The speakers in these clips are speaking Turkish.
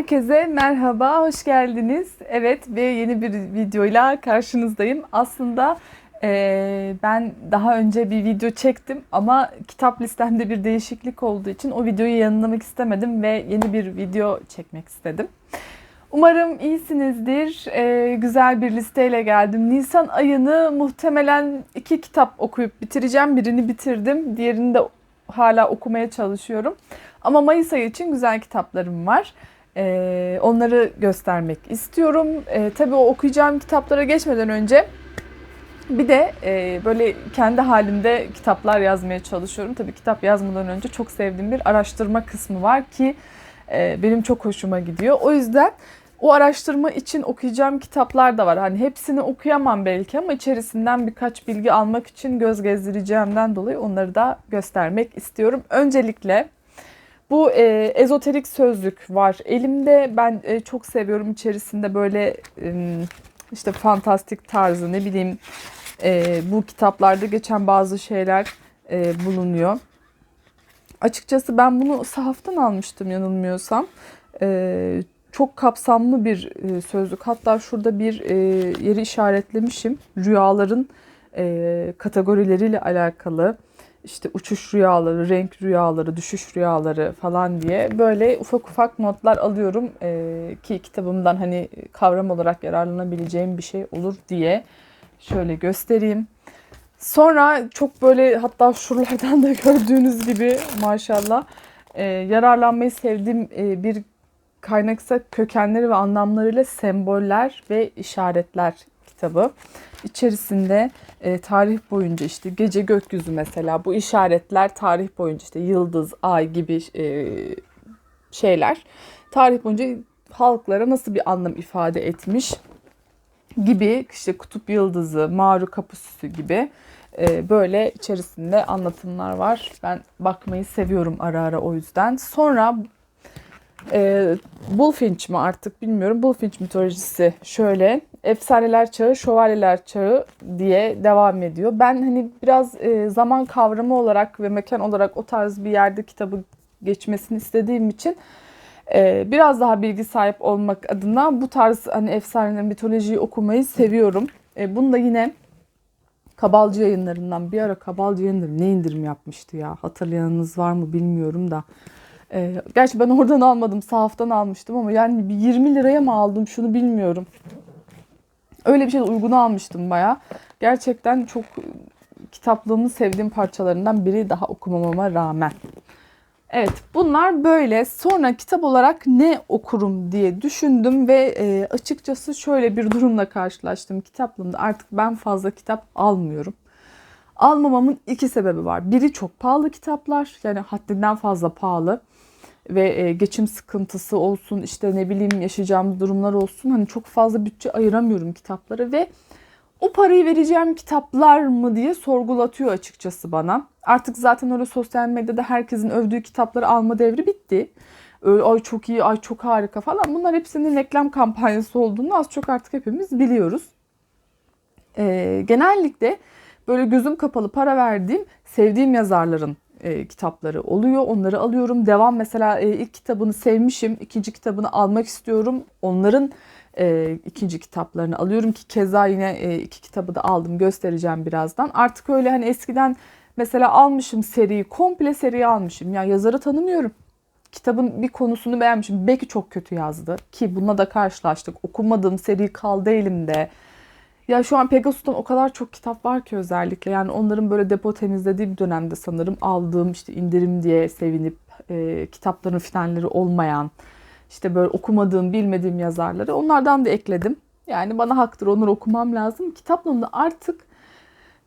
Herkese merhaba, hoş geldiniz. Evet ve yeni bir videoyla karşınızdayım. Aslında eee, ben daha önce bir video çektim ama kitap listemde bir değişiklik olduğu için o videoyu yayınlamak istemedim ve yeni bir video çekmek istedim. Umarım iyisinizdir. Eee, güzel bir listeyle geldim. Nisan ayını muhtemelen iki kitap okuyup bitireceğim. Birini bitirdim, diğerini de hala okumaya çalışıyorum. Ama Mayıs ayı için güzel kitaplarım var. Ee, onları göstermek istiyorum. Ee, tabii o okuyacağım kitaplara geçmeden önce bir de e, böyle kendi halimde kitaplar yazmaya çalışıyorum. Tabii kitap yazmadan önce çok sevdiğim bir araştırma kısmı var ki e, benim çok hoşuma gidiyor. O yüzden o araştırma için okuyacağım kitaplar da var. Hani hepsini okuyamam belki ama içerisinden birkaç bilgi almak için göz gezdireceğimden dolayı onları da göstermek istiyorum. Öncelikle bu e, ezoterik sözlük var elimde. Ben e, çok seviyorum içerisinde böyle e, işte fantastik tarzı ne bileyim e, bu kitaplarda geçen bazı şeyler e, bulunuyor. Açıkçası ben bunu sahaftan almıştım yanılmıyorsam. E, çok kapsamlı bir e, sözlük. Hatta şurada bir e, yeri işaretlemişim. Rüyaların e, kategorileriyle alakalı işte uçuş rüyaları, renk rüyaları, düşüş rüyaları falan diye böyle ufak ufak notlar alıyorum ee, ki kitabımdan hani kavram olarak yararlanabileceğim bir şey olur diye şöyle göstereyim. Sonra çok böyle hatta şuralardan da gördüğünüz gibi maşallah e, yararlanmayı sevdiğim e, bir kaynaksa kökenleri ve anlamlarıyla semboller ve işaretler kitabı. İçerisinde e, tarih boyunca işte gece gökyüzü mesela bu işaretler tarih boyunca işte yıldız, ay gibi e, şeyler tarih boyunca halklara nasıl bir anlam ifade etmiş gibi işte kutup yıldızı, mağru kapısı gibi e, böyle içerisinde anlatımlar var. Ben bakmayı seviyorum ara ara o yüzden. Sonra e, Bullfinch mi artık bilmiyorum. Bullfinch mitolojisi şöyle efsaneler çağı, şövalyeler çağı diye devam ediyor. Ben hani biraz e, zaman kavramı olarak ve mekan olarak o tarz bir yerde kitabı geçmesini istediğim için e, biraz daha bilgi sahip olmak adına bu tarz hani efsaneler, mitolojiyi okumayı seviyorum. E, bunu da yine Kabalcı yayınlarından bir ara Kabalcı yayınları ne indirim yapmıştı ya hatırlayanınız var mı bilmiyorum da. E, gerçi ben oradan almadım sahaftan almıştım ama yani bir 20 liraya mı aldım şunu bilmiyorum. Öyle bir şey uygun almıştım baya. Gerçekten çok kitaplığımın sevdiğim parçalarından biri daha okumamama rağmen. Evet bunlar böyle. Sonra kitap olarak ne okurum diye düşündüm ve e, açıkçası şöyle bir durumla karşılaştım. Kitaplığımda artık ben fazla kitap almıyorum. Almamamın iki sebebi var. Biri çok pahalı kitaplar yani haddinden fazla pahalı ve e, geçim sıkıntısı olsun işte ne bileyim yaşayacağımız durumlar olsun hani çok fazla bütçe ayıramıyorum kitaplara ve o parayı vereceğim kitaplar mı diye sorgulatıyor açıkçası bana. Artık zaten öyle sosyal medyada herkesin övdüğü kitapları alma devri bitti. Öyle ay çok iyi, ay çok harika falan. Bunlar hepsinin reklam kampanyası olduğunu az çok artık hepimiz biliyoruz. Ee, genellikle böyle gözüm kapalı para verdiğim, sevdiğim yazarların e, kitapları oluyor. Onları alıyorum. Devam mesela e, ilk kitabını sevmişim. ikinci kitabını almak istiyorum. Onların e, ikinci kitaplarını alıyorum ki keza yine e, iki kitabı da aldım. Göstereceğim birazdan. Artık öyle hani eskiden mesela almışım seriyi. Komple seriyi almışım. Ya yazarı tanımıyorum. Kitabın bir konusunu beğenmişim. Belki çok kötü yazdı ki bununla da karşılaştık. Okumadığım seri kaldı elimde. Ya şu an Pegasus'tan o kadar çok kitap var ki özellikle. Yani onların böyle depo temizlediği bir dönemde sanırım aldığım işte indirim diye sevinip e, kitapların finalleri olmayan işte böyle okumadığım, bilmediğim yazarları onlardan da ekledim. Yani bana haktır onları okumam lazım. Kitaplarımda artık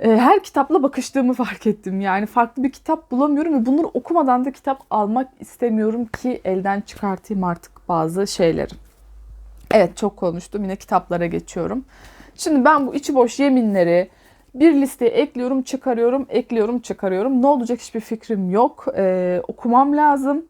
e, her kitapla bakıştığımı fark ettim. Yani farklı bir kitap bulamıyorum ve bunları okumadan da kitap almak istemiyorum ki elden çıkartayım artık bazı şeyleri. Evet çok konuştum. Yine kitaplara geçiyorum. Şimdi ben bu içi boş yeminleri bir listeye ekliyorum, çıkarıyorum, ekliyorum, çıkarıyorum. Ne olacak hiçbir fikrim yok. Ee, okumam lazım.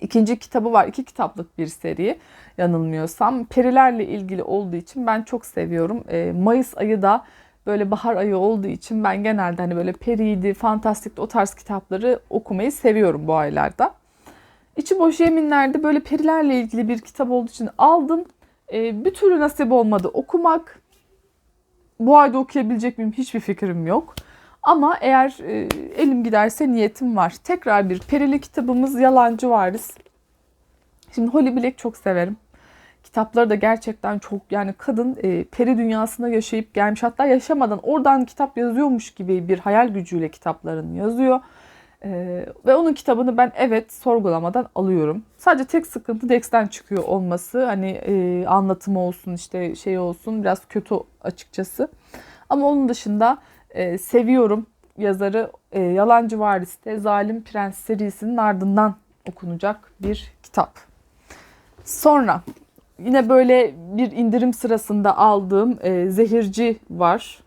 İkinci kitabı var. iki kitaplık bir seri yanılmıyorsam. Perilerle ilgili olduğu için ben çok seviyorum. Ee, Mayıs ayı da böyle bahar ayı olduğu için ben genelde hani böyle periydi, fantastik o tarz kitapları okumayı seviyorum bu aylarda. İçi boş yeminlerde böyle perilerle ilgili bir kitap olduğu için aldım. E, bir türlü nasip olmadı okumak. Bu ayda okuyabilecek miyim hiçbir fikrim yok. Ama eğer e, elim giderse niyetim var. Tekrar bir perili kitabımız Yalancı Varis. Şimdi Holly Black çok severim. Kitapları da gerçekten çok yani kadın e, peri dünyasında yaşayıp gelmiş. Hatta yaşamadan oradan kitap yazıyormuş gibi bir hayal gücüyle kitaplarını yazıyor. Ee, ve onun kitabını ben evet sorgulamadan alıyorum. Sadece tek sıkıntı Dex'ten çıkıyor olması. Hani e, anlatımı olsun işte şey olsun biraz kötü açıkçası. Ama onun dışında e, seviyorum yazarı e, Yalancı Varis'te Zalim Prens serisinin ardından okunacak bir kitap. Sonra yine böyle bir indirim sırasında aldığım e, Zehirci var.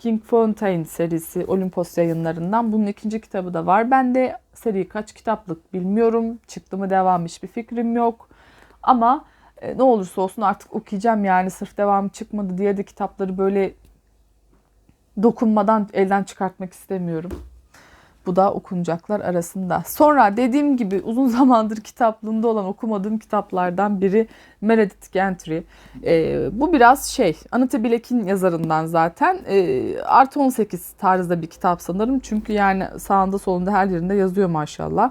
King Fontaine serisi Olimpos yayınlarından. Bunun ikinci kitabı da var. Ben de seri kaç kitaplık bilmiyorum. Çıktı mı devam hiçbir fikrim yok. Ama e, ne olursa olsun artık okuyacağım yani sırf devamı çıkmadı diye de kitapları böyle dokunmadan elden çıkartmak istemiyorum. Bu da okunacaklar arasında. Sonra dediğim gibi uzun zamandır kitaplığında olan okumadığım kitaplardan biri Meredith Gentry. Ee, bu biraz şey Anita Black'in yazarından zaten. Ee, artı 18 tarzda bir kitap sanırım. Çünkü yani sağında solunda her yerinde yazıyor maşallah.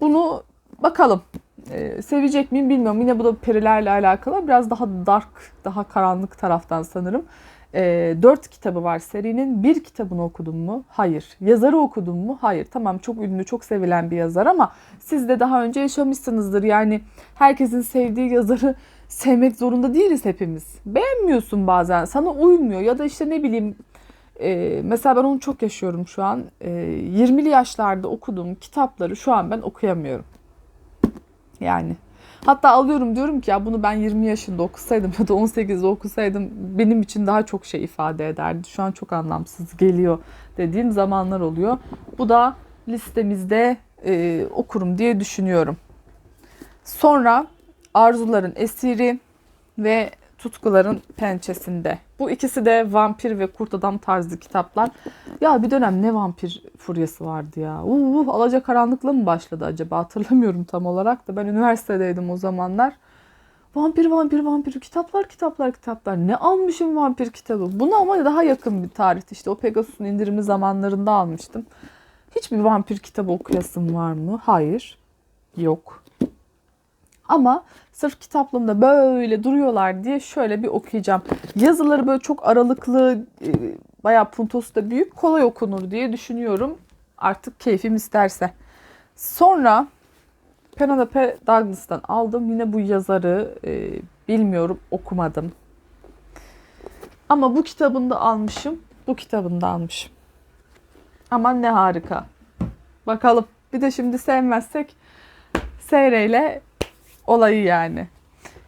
Bunu bakalım. Ee, sevecek miyim bilmiyorum. Yine bu da perilerle alakalı. Biraz daha dark, daha karanlık taraftan sanırım. E, dört kitabı var serinin. Bir kitabını okudum mu? Hayır. Yazarı okudum mu? Hayır. Tamam çok ünlü, çok sevilen bir yazar ama siz de daha önce yaşamışsınızdır. Yani herkesin sevdiği yazarı sevmek zorunda değiliz hepimiz. Beğenmiyorsun bazen, sana uymuyor ya da işte ne bileyim e, mesela ben onu çok yaşıyorum şu an. E, 20'li yaşlarda okuduğum kitapları şu an ben okuyamıyorum. Yani Hatta alıyorum diyorum ki ya bunu ben 20 yaşında okusaydım ya da 18'de okusaydım benim için daha çok şey ifade ederdi. Şu an çok anlamsız geliyor dediğim zamanlar oluyor. Bu da listemizde e, okurum diye düşünüyorum. Sonra Arzuların Esiri ve Tutkuların Pençesinde. Bu ikisi de vampir ve kurt adam tarzı kitaplar. Ya bir dönem ne vampir furyası vardı ya. Uh, alaca karanlıkla mı başladı acaba hatırlamıyorum tam olarak da. Ben üniversitedeydim o zamanlar. Vampir vampir vampir kitaplar kitaplar kitaplar. Ne almışım vampir kitabı. Bunu ama daha yakın bir tarihte işte o Pegasus'un indirimi zamanlarında almıştım. Hiçbir vampir kitabı okuyasım var mı? Hayır. Yok. Ama sırf kitaplığımda böyle duruyorlar diye şöyle bir okuyacağım. Yazıları böyle çok aralıklı, e, bayağı puntosu da büyük, kolay okunur diye düşünüyorum. Artık keyfim isterse. Sonra Penelope Douglas'tan aldım. Yine bu yazarı e, bilmiyorum, okumadım. Ama bu kitabını da almışım. Bu kitabını da almışım. Aman ne harika. Bakalım. Bir de şimdi sevmezsek seyreyle olayı yani.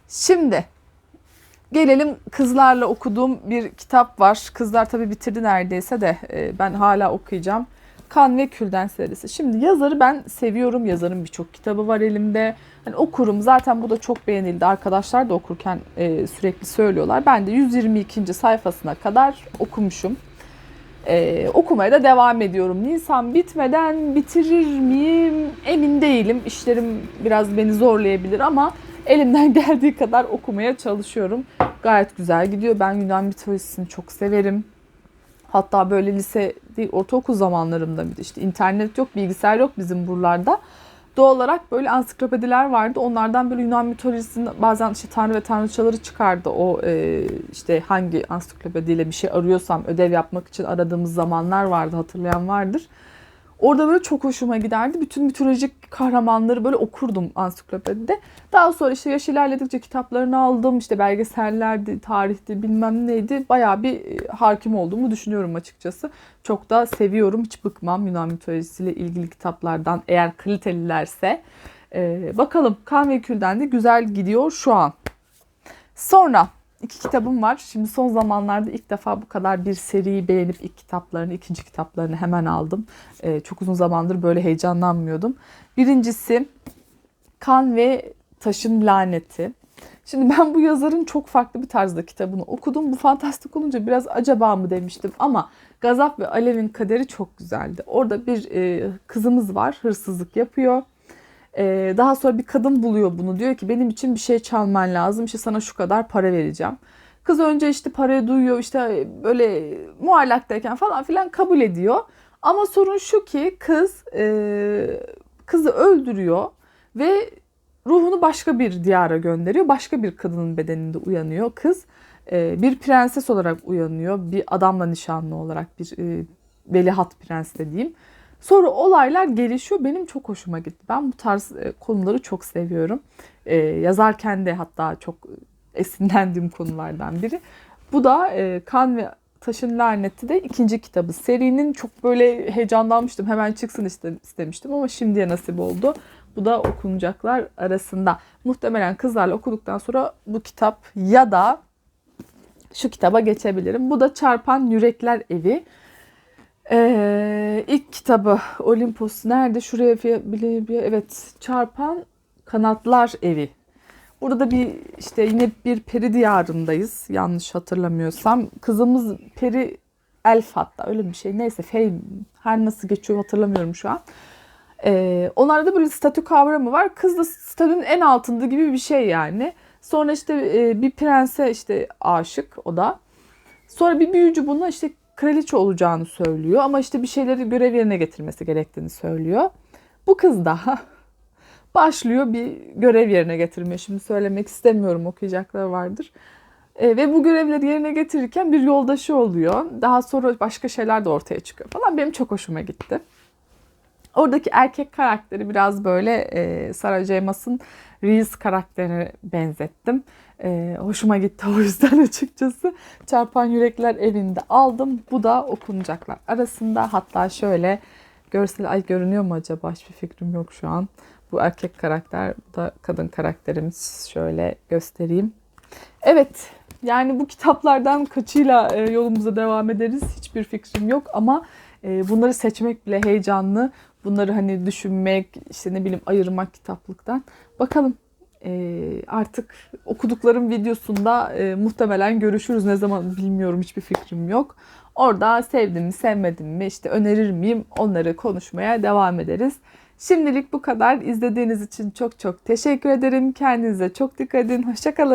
Şimdi gelelim kızlarla okuduğum bir kitap var. Kızlar tabii bitirdi neredeyse de e, ben hala okuyacağım. Kan ve Külden serisi. Şimdi yazarı ben seviyorum. Yazarın birçok kitabı var elimde. Hani okurum. Zaten bu da çok beğenildi. Arkadaşlar da okurken e, sürekli söylüyorlar. Ben de 122. sayfasına kadar okumuşum. Ee, okumaya da devam ediyorum. Nisan bitmeden bitirir miyim emin değilim. İşlerim biraz beni zorlayabilir ama elimden geldiği kadar okumaya çalışıyorum. Gayet güzel gidiyor. Ben Yunan mitolojisini çok severim. Hatta böyle lise değil, ortaokul zamanlarımda işte internet yok, bilgisayar yok bizim buralarda doğal olarak böyle ansiklopediler vardı. Onlardan böyle Yunan mitolojisinin bazen işte tanrı ve tanrıçaları çıkardı. O e, işte hangi ansiklopediyle bir şey arıyorsam ödev yapmak için aradığımız zamanlar vardı hatırlayan vardır. Orada böyle çok hoşuma giderdi. Bütün mitolojik kahramanları böyle okurdum ansiklopedide. Daha sonra işte yaş ilerledikçe kitaplarını aldım. İşte belgesellerdi, tarihti bilmem neydi. Bayağı bir e, hakim olduğumu düşünüyorum açıkçası. Çok da seviyorum. Hiç bıkmam Yunan mitolojisiyle ilgili kitaplardan eğer kalitelilerse. Ee, bakalım Kan ve Kül'den de güzel gidiyor şu an. Sonra iki kitabım var. Şimdi son zamanlarda ilk defa bu kadar bir seriyi beğenip ilk kitaplarını, ikinci kitaplarını hemen aldım. Ee, çok uzun zamandır böyle heyecanlanmıyordum. Birincisi Kan ve Taşın Laneti. Şimdi ben bu yazarın çok farklı bir tarzda kitabını okudum. Bu fantastik olunca biraz acaba mı demiştim ama Gazap ve Alev'in kaderi çok güzeldi. Orada bir e, kızımız var, hırsızlık yapıyor Ee, daha sonra bir kadın buluyor bunu. Diyor ki benim için bir şey çalman lazım. İşte sana şu kadar para vereceğim. Kız önce işte parayı duyuyor işte böyle muallaktayken falan filan kabul ediyor. Ama sorun şu ki kız e, kızı öldürüyor ve ruhunu başka bir diyara gönderiyor. Başka bir kadının bedeninde uyanıyor. Kız e, bir prenses olarak uyanıyor. Bir adamla nişanlı olarak bir e, velihat prens dediğim. Sonra olaylar gelişiyor. Benim çok hoşuma gitti. Ben bu tarz e, konuları çok seviyorum. E, yazarken de hatta çok esinlendiğim konulardan biri. Bu da e, Kan ve Taşın Laneti de ikinci kitabı. Serinin çok böyle heyecanlanmıştım. Hemen çıksın iste- istemiştim ama şimdiye nasip oldu. Bu da okunacaklar arasında. Muhtemelen kızlarla okuduktan sonra bu kitap ya da şu kitaba geçebilirim. Bu da Çarpan Yürekler Evi. Ee, ilk kitabı Olimpos nerede? Şuraya bir, bir, evet Çarpan Kanatlar Evi. Burada da bir işte yine bir peri diyarındayız yanlış hatırlamıyorsam. Kızımız peri elf hatta öyle bir şey. Neyse fey her nasıl geçiyor hatırlamıyorum şu an. Ee, onlarda da böyle statü kavramı var. Kız da statünün en altında gibi bir şey yani. Sonra işte e, bir prense işte aşık o da. Sonra bir büyücü buna işte kraliçe olacağını söylüyor ama işte bir şeyleri görev yerine getirmesi gerektiğini söylüyor. Bu kız da başlıyor bir görev yerine getirmeye. Şimdi söylemek istemiyorum okuyacaklar vardır. E, ve bu görevleri yerine getirirken bir yoldaşı oluyor. Daha sonra başka şeyler de ortaya çıkıyor falan. Benim çok hoşuma gitti. Oradaki erkek karakteri biraz böyle e, Sarah J. Reese karakterine benzettim. E, hoşuma gitti o yüzden açıkçası. Çarpan Yürekler evinde aldım. Bu da okunacaklar arasında. Hatta şöyle görsel ay görünüyor mu acaba? Hiçbir fikrim yok şu an. Bu erkek karakter, bu da kadın karakterimiz. Şöyle göstereyim. Evet, yani bu kitaplardan kaçıyla e, yolumuza devam ederiz hiçbir fikrim yok ama e, bunları seçmek bile heyecanlı. Bunları hani düşünmek, işte ne bileyim ayırmak kitaplıktan. Bakalım e, artık okuduklarım videosunda e, muhtemelen görüşürüz. Ne zaman bilmiyorum hiçbir fikrim yok. Orada sevdim mi sevmedim mi işte önerir miyim onları konuşmaya devam ederiz. Şimdilik bu kadar. İzlediğiniz için çok çok teşekkür ederim. Kendinize çok dikkat edin. Hoşçakalın.